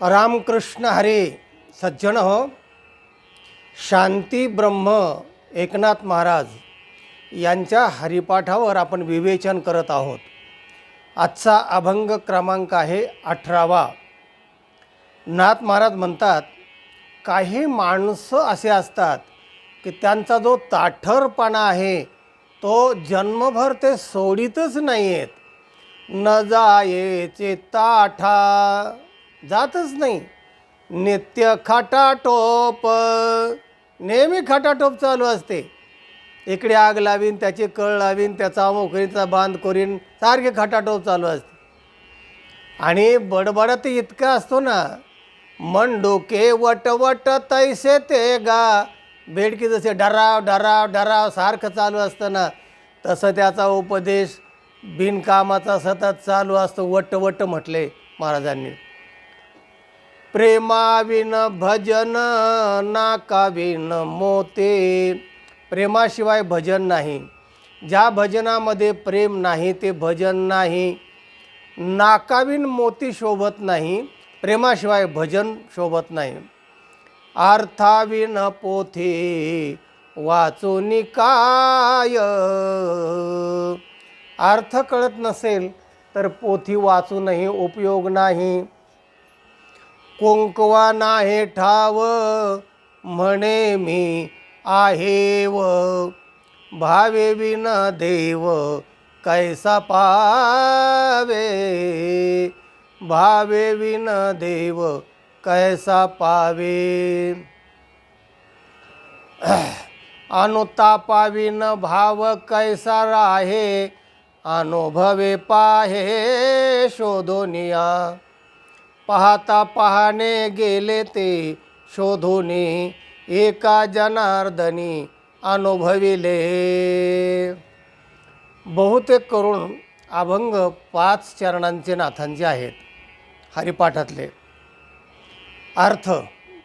रामकृष्ण हरे सज्जन हो. शांती ब्रह्म एकनाथ महाराज यांच्या हरिपाठावर आपण विवेचन करत आहोत. आजचा अभंग क्रमांक आहे अठरावा. नाथ महाराज म्हणतात काही माणसं असे असतात की त्यांचा जो ताठरपणा आहे तो जन्मभर ते सोडितच नाही आहेत न जायेचे ताठा जातच नाही. नित्य खटाटोप. नेहमी खटाटोप चालू असते. इकडे आग लावीन त्याची कळ लावीन त्याचा मोकरीचा बांध करीन सारखे खटाटोप चालू असते. आणि बडबडत इतका असतो ना मन डोके वटवट तैसे ते गा. बेडकी जसे डराव डराव डराव सारखं चालू असतं ना तसं त्याचा उपदेश बिनकामाचा सतत चालू असतो वटवट म्हटले महाराजांनी. प्रेमाविन भजन नाकाविन मोते. प्रेमाशिवाय भजन नाही. ज्या भजनामध्ये प्रेम नाही ते भजन नाही. नाकाविन मोती शोभत नाही प्रेमाशिवाय भजन शोभत नाही. अर्थाविन पोथी वाचून काय अर्थ कळत नसेल तर पोथी वाचूनही उपयोग नाही. कुंकवा नाही ठाव म्हणे मी आहे व भावे विन देव कैसा पावे? भावे विन देव कैसा पावे? अनुतापाविन भाव कैसा राहे? अनुभवे पाहे शोधोनिया पाहता पाहणे गेले ते शोधूने एका जनार्दनी अनुभविले. बहुतेक करून अभंग पाच चरणांचे नाथांचे आहेत हरिपाठातले. अर्थ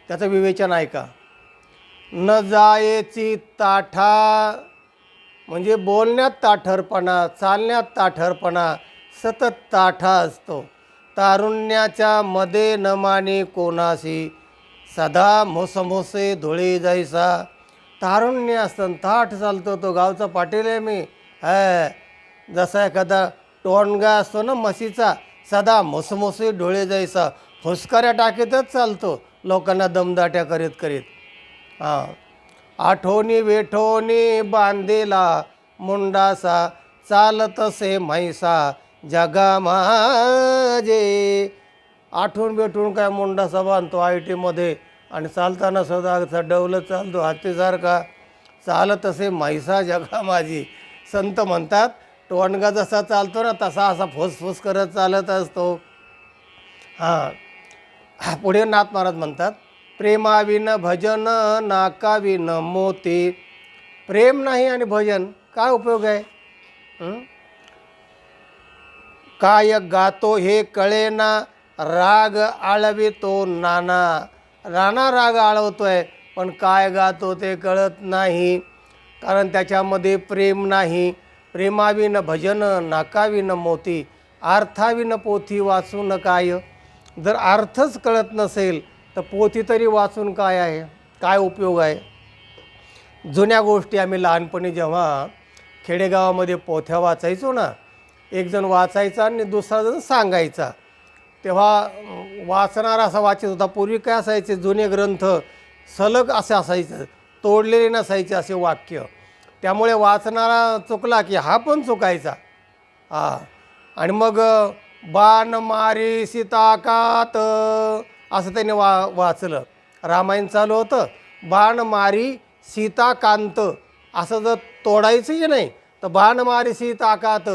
त्याचं विवेचन ऐका. न जायची ताठा म्हणजे बोलण्यात ताठरपणा चालण्यात ताठरपणा सतत ताठा असतो. तारुण्याच्या मध्ये न माने कोणाशी? सदा मोसमोसे धुळे जायसा तारुण्य असतं थाट चालतो तो गावचा पाटील आहे मी। है। जसा एखादा टोणगा असतो ना म्हशीचा सदा मोसमोसे डोळे जायचा फुसकाऱ्या टाकीतच चालतो लोकांना दमदाट्या करीत करीत। हां। आठवणी वेठवणी बांधेला मुंडासा चालतसे म्हैसा। जगा माझे. आठवून भेटून काय मुंडासा बांधतो आय टीमध्ये आणि चालताना सुद्धा डवलं चालतो हातीसारखा. चालत असे म्हैसा जगा माझी. संत म्हणतात टोणगा जसा चालतो ना तसा असा फुसफुस करत चालत असतो. हां. पुढे नाथ महाराज म्हणतात प्रेमाविन भजन नाकाविन मोती. प्रेम नाही आणि भजन काय उपयोग आहे? काय गातो हे कळेना राग आळवितो नाना नाना राग आळवतो आहे पण काय गातो ते कळत नाही कारण त्याच्यामध्ये प्रेम नाही प्रेमाविन भजन नाकाविन मोती अर्थाविन पोथी वाचून काय जर अर्थच कळत नसेल तर पोथी तरी वाचून काय आहे काय उपयोग आहे जुन्या गोष्टी आम्ही लहानपणी जेव्हा खेडेगावामध्ये पोथ्या वाचायचो ना एक जण वाचायचा आणि दुसरा जण सांगायचा. तेव्हा वाचणारा असा वाचत होता. पूर्वी काय असायचे जुने ग्रंथ सलग असे असायचं तोडलेले नसायचे असे वाक्य. त्यामुळे वाचणारा चुकला की हा पण चुकायचा. हा. आणि मग बाण मारी सीताकात असं त्याने वा वाचलं. रामायण चालू होतं. बाण मारी सीताकांत असं जर तोडायचंही नाही तर बाण मारी सीताकात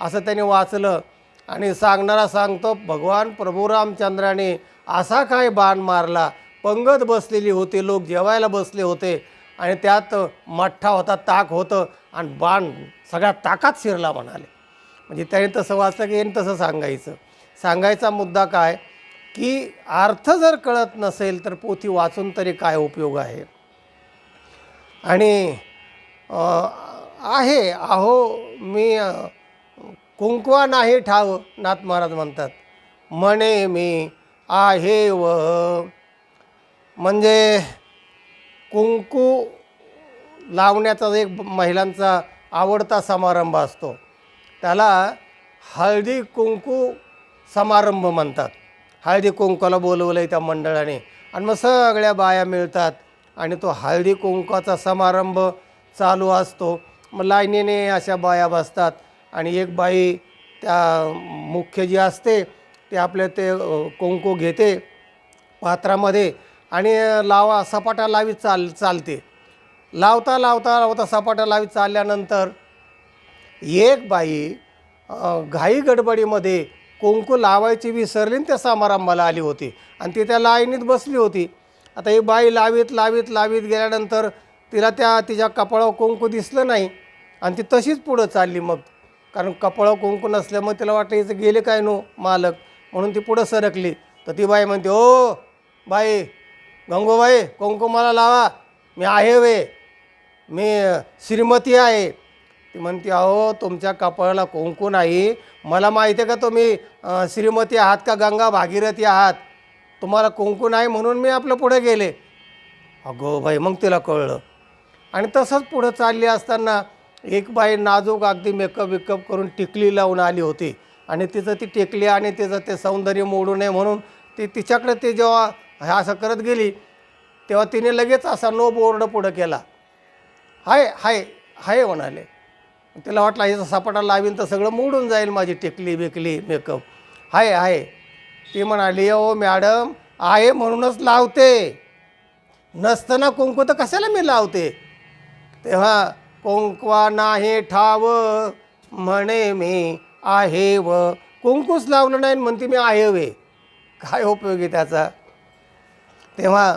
असं त्याने वाचलं. आणि सांगणारा सांगतो भगवान प्रभू रामचंद्राने असा काय बाण मारला. पंगत बसलेली होती लोक जेवायला बसले होते. आणि त्यात मठ्ठा होता ताक होतं. आणि बाण सगळ्या ताकात शिरला म्हणाले. म्हणजे त्याने तसं वाचलं की याने तसं सांगायचं. सांगायचा मुद्दा काय? की अर्थ जर कळत नसेल तर पोथी वाचून तरी काय उपयोग आहे? आणि आहे. अहो मी कुंकवा नाही ठाव नाथ महाराज म्हणतात. म्हणे मी आहे व. म्हणजे कुंकू लावण्याचा एक महिलांचा आवडता समारंभ असतो. त्याला हळदी कुंकू समारंभ म्हणतात. हळदी कुंकूला बोलवलं आहे त्या मंडळाने. आणि मग सगळ्या बाया मिळतात आणि तो हळदी कुंकूचा समारंभ चालू असतो. मग लाईनीने अशा बाया बसतात. आणि एक बाई त्या मुख्य जी असते ते आपले ते कोंको घेते पात्रामध्ये आणि लावा सपाटा लावीत चाल चालते. लावता लावता लावता सपाटा लावीत चालल्यानंतर एक बाई घाई गडबडीमध्ये कुंकू लावायची विसरली त्या समारंभाला आली होती आणि ती त्या लाईनीत बसली होती. आता ही बाई लावीत लावीत लावीत गेल्यानंतर तिला त्या तिच्या कपाळावर कुंकू दिसलं नाही आणि ती तशीच पुढं चालली मग. कारण कपाळावर कुंकू नसल्यामुळे तिला वाटलं इथं गेले काय नो मालक? म्हणून ती पुढं सरकली. तर ती बाई म्हणते ओ बाई गंगोबाई कुंकू मला लावा. मी आहे वे. मी श्रीमती आहे. ती म्हणते अहो तुमच्या कपाळाला कुंकू नाही. मला माहिती आहे का तुम्ही श्रीमती आहात का गंगा भागीरथी आहात? तुम्हाला कुंकू नाही म्हणून मी आपलं पुढे गेले. अगो भाई मग तिला कळलं. आणि तसंच पुढं चालली असताना एक बाई नाजूक अगदी मेकअप विकअप करून टिकली लावून आली होती. आणि तिचं ती टेकली आणि तिचं ते सौंदर्य मोडू नये म्हणून ती तिच्याकडे ती जेव्हा हे असं करत गेली तेव्हा तिने लगेच असा नो बोर्ड पुढं केला. हाय हाय हाय म्हणाले. तिला वाटलं याचा सपाटा लावीन तर सगळं मोडून जाईल माझी टेकली बेकली मेकअप हाय आहे ती म्हणाली ओ मॅडम आहे म्हणूनच लावते. नसताना कुंकू तर कशाला मी लावते? तेव्हा कुंकवा नाही ठाव म्हणे मी आहे व कुंकूच लावलं नाही म्हणते मी आहे वे काय उपयोगी त्याचा? तेव्हा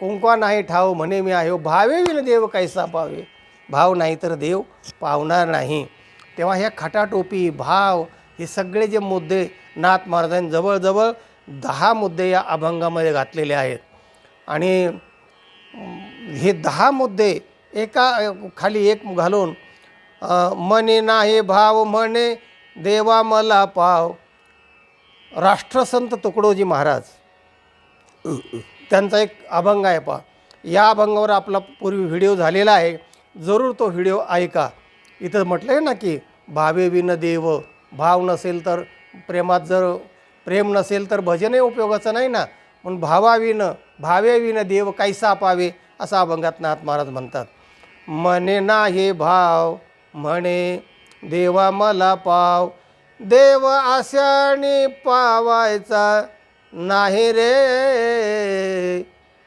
कुंकवा नाही ठाव म्हणे मी आहे भावे विन देव कैसा पावे भाव नाही तर देव पावणार नाही. तेव्हा ह्या खटाटोपी भाव हे सगळे जे मुद्दे नाथ महाराजांनी जवळजवळ दहा मुद्दे या अभंगामध्ये घातलेले आहेत. आणि हे दहा मुद्दे एका खाली एक घालून मने नाही भाव म्हणे देवा मला पाव. राष्ट्रसंत तुकडोजी महाराज त्यांचा एक अभंग आहे पहा. या अभंगावर आपला पूर्वी व्हिडिओ झालेला आहे. जरूर तो व्हिडिओ ऐका. इथं म्हटलं आहे ना की भावे विन देव भाव नसेल तर प्रेमात जर प्रेम नसेल तर भजनही उपयोगाचं नाही ना. म्हणून भावाविन भावे विन देव कैसा पावे असा अभंगात नाथ महाराज म्हणतात. मने नाही भाव म्हणे देवा मला पाव. देव आशाने पावायचा नाही रे.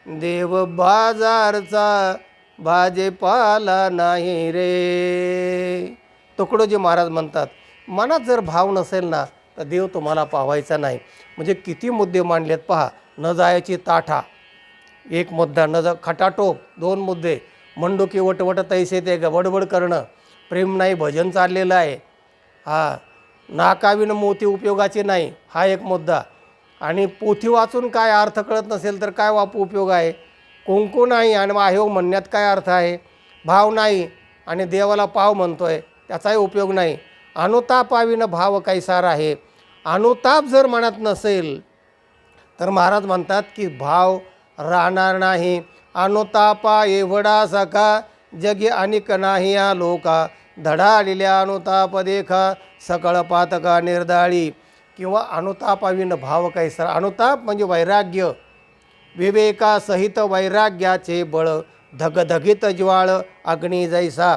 देव बाजारचा भाजीपाला नाही रे. तुकडोजी महाराज म्हणतात मनात जर भाव नसेल ना तर देव तुम्हाला पावायचा नाही. म्हणजे किती मुद्दे मांडलेत पहा. न जायची ताठा एक मुद्दा न जा खटाटोप दोन मुद्दे. मंडुकी वटवट तैसे ते गबडबड करणं. प्रेम नाही भजन चाललेलं आहे. हा नाकाविन मोती उपयोगाचे नाही हा एक मुद्दा. आणि पोथी वाचून काय अर्थ कळत नसेल तर काय वाप उपयोग आहे? कुंकू नाही आणि मग म्हणण्यात काय अर्थ आहे? भाव नाही आणि देवाला पाव म्हणतो आहे त्याचाही उपयोग नाही. अनुतापाविनं भाव कैसार आहे. अनुताप जर मनात नसेल तर महाराज म्हणतात की भाव राहणार नाही. अनुतापा एवढा सखा जगी अनिक नाही या लोका. धडालेल्या अनुताप देखा सकळ पातका निर्दाळी. किंवा अनुतापाविन भाव कैसर. अनुताप म्हणजे वैराग्य. विवेकासहित वैराग्याचे बळ धगधगित ज्वाळ अग्नी जैसा.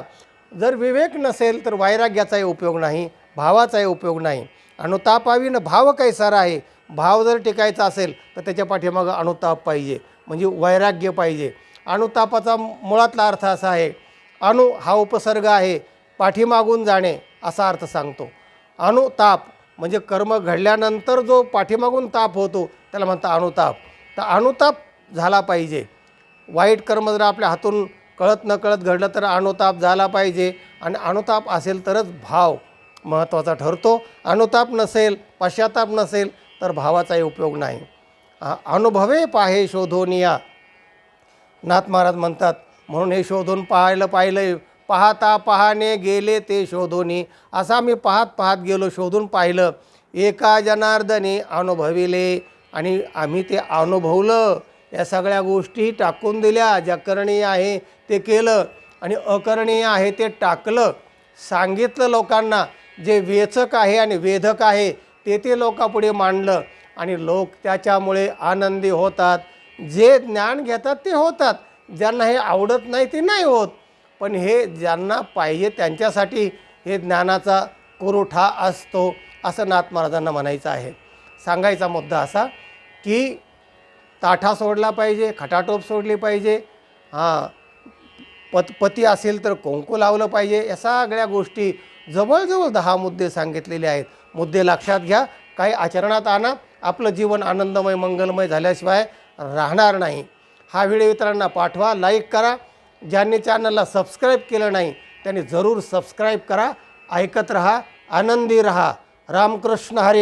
जर विवेक नसेल तर वैराग्याचाही उपयोग नाही भावाचाही उपयोग नाही. अनुतापाविन भाव कैसार आहे. भाव जर टिकायचा असेल तर त्याच्या पाठीमागं अनुताप पाहिजे. म्हणजे वैराग्य पाहिजे. अनुतापाचा मुळातला अर्थ असा आहे अनु हा उपसर्ग आहे पाठीमागून जाणे असा अर्थ सांगतो. अनुताप म्हणजे कर्म घडल्यानंतर जो पाठीमागून ताप होतो त्याला म्हणतात अनुताप तर अनुताप झाला पाहिजे. वाईट कर्म जर आपल्या हातून कळत न कळत घडलं तर अनुताप झाला पाहिजे. आणि अनुताप असेल तरच भाव महत्त्वाचा ठरतो. अनुताप नसेल पश्चाताप नसेल तर भावाचाही उपयोग नाही. अनुभवे पाहे शोधोनिया नाथ महाराज म्हणतात म्हणून हे शोधून पाहायला पाहिलं पाहता पाहाणे गेले ते शोधोनी असा मी पाहत पाहत गेलो शोधून पाहिलं. एका जनार्दने अनुभविले आणि आम्ही ते अनुभवलं. या सगळ्या गोष्टी टाकून दिल्या. ज्या करणीय आहे ते केलं आणि अकरणीय आहे ते टाकलं. सांगितलं लोकांना जे वेचक आहे आणि वेधक आहे ते ते लोकापुढे मांडलं. आणि लोक त्याच्यामुळे आनंदी होतात. जे ज्ञान घेतात ते होतात. ज्यांना हे आवडत नाही ते नाही होत. पण हे ज्यांना पाहिजे त्यांच्यासाठी हे ज्ञानाचा पुरवठा असतो असं नाथ महाराजांना म्हणायचं आहे. सांगायचा मुद्दा असा की ताठा सोडला पाहिजे खटाटोप सोडली पाहिजे हां पत पती असेल तर कुंकू लावलं पाहिजे या सगळ्या गोष्टी जवळजवळ दहा मुद्दे सांगितलेले आहेत. मुद्दे लक्षात घ्या. काही आचरणात आणा. आपलं जीवन आनंदमय मंगलमय झाल्याशिवाय राहणार नाही. हा व्हिडिओ इतरांना पाठवा लाईक करा. ज्यांनी चॅनलला सबस्क्राईब केलं नाही त्यांनी जरूर सबस्क्राईब करा. ऐकत रहा आनंदी रहा. रामकृष्ण हरे.